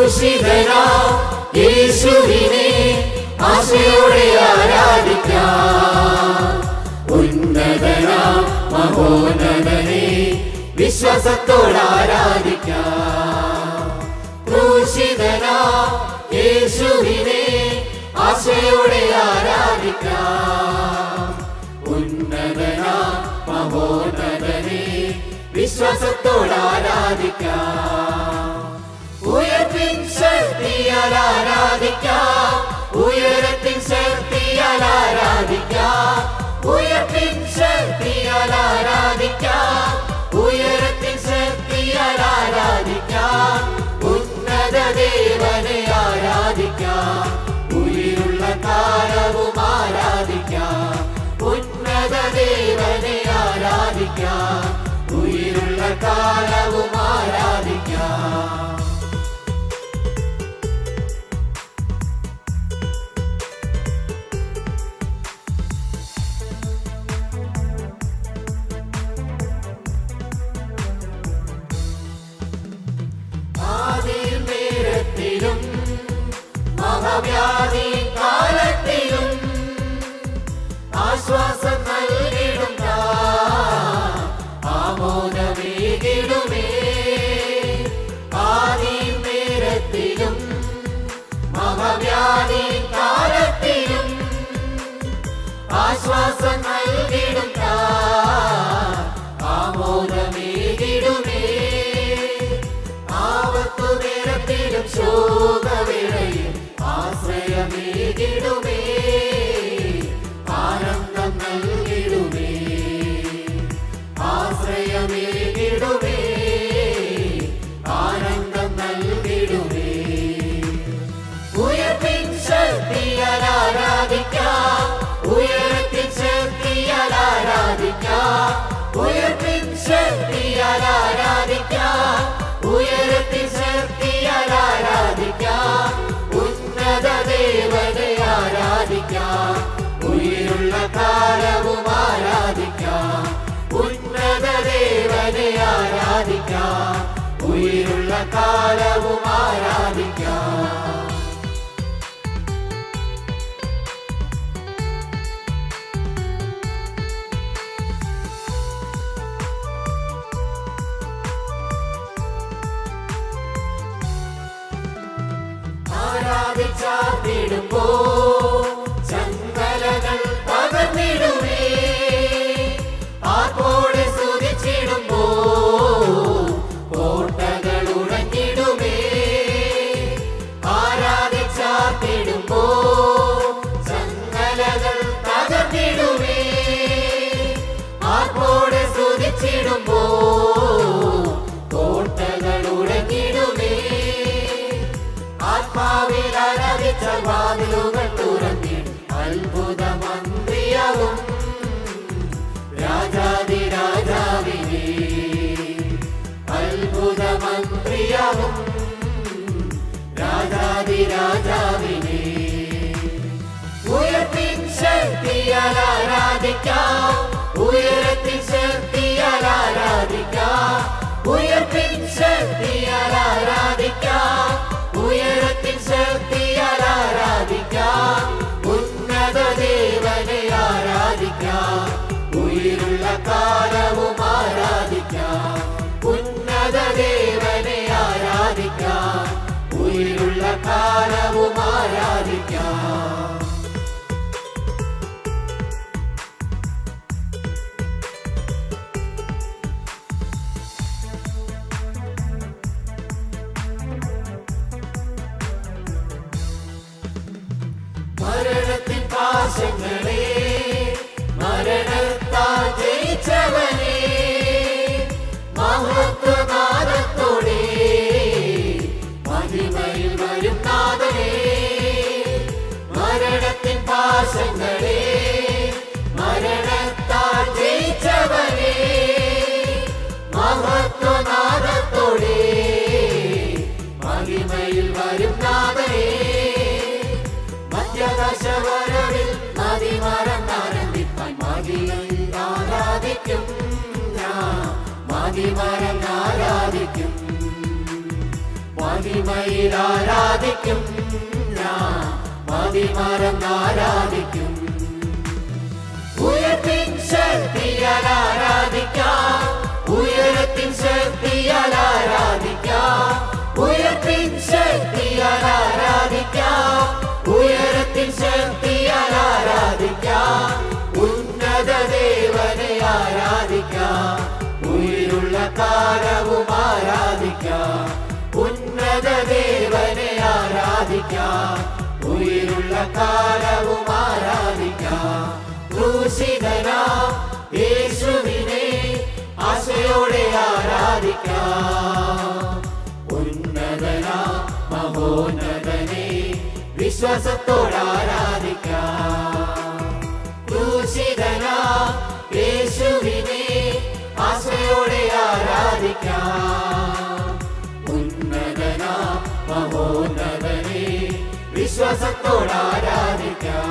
ക്രൂശിതനാ യേശുവിനെ ആശയോടെ ആരാധിക്കാം. ഉന്നതനാ മഹോന്നതനെ വിശ്വാസത്തോടെ ആരാധിക്കാം. ക്രൂശിതനാ യേശുവിനെ ആശയോടെ ആരാധിക്കാം. ഉന്നതനാ മഹോന്നതനെ വിശ്വാസത്തോടെ ആരാധിക്കാം. ആരാധിക്കാം? ഉയരത്തിൻ ശക്തിയാൽ ആരാധിക്കാം? ഉയർത്തിൻ ശക്തിയാൽ ആരാധിക്കാം? ഉയരത്തിൻ ശക്തിയാൽ ആരാധിക്കാം? ഉന്നത ദേവനെ ആരാധിക്കാം? ഉയിരുള്ള താരവും ആരാധിക്കാം? ഉന്നത ദേവനെ ആരാധിക്കാം? ഉയിരുള്ള താരവും ആരാധിക്കാം? Chị ഉയർത്തിൻ ശക്തിയാൽ ആരാധിക്കാം ഉയരത്തിൻ ശക്തിയാൽ ആരാധിക്കാം ഉന്നത ദേവനെ ആരാധിക്കാം ഉയരുള്ള കാലവും ആരാധിക്കാം ഉന്നത ദേവനെ ആരാധിക്കാം ഉയരുള്ള കാലവും ആരാധിക്കാം. உயிரால் ஆராதிக்கா உயரத்தின் சக்தியால் ஆராதிக்கா உயர்த்தின் சக்தியால் ஆராதிக்கா உயரத்தின் சக்தியால் ஆராதிக்கா உன்னத தேவனை ஆராதிக்கா உயிருள்ள காலமும் ஆராதிக்கா உன்னத தேவனை ஆராதிக்கா உயிருள்ள காலமும் ஆராதிக்கா ആരാധിക്കും ഞാൻ ആരാധിക്കും ആരാധിക്കും മതിമറന്ന് ആരാധിക്കും ആരാധിക്കാം. ഉயிருള്ള കാലവും ആരാധിക്കാം. ക്രൂശിതനാ യേശുവിനെ ആശയോടെ ആരാധിക്കാം. ഉന്നതനാ മഹോന്നതനെ വിശ്വാസത്തോടെ ആരാധിക്കാം. ക്രൂശിതനാ യേശുവിനെ ആശയോടെ ആരാധിക്കാം. ദൈവത്തോടാരാധിക്കാം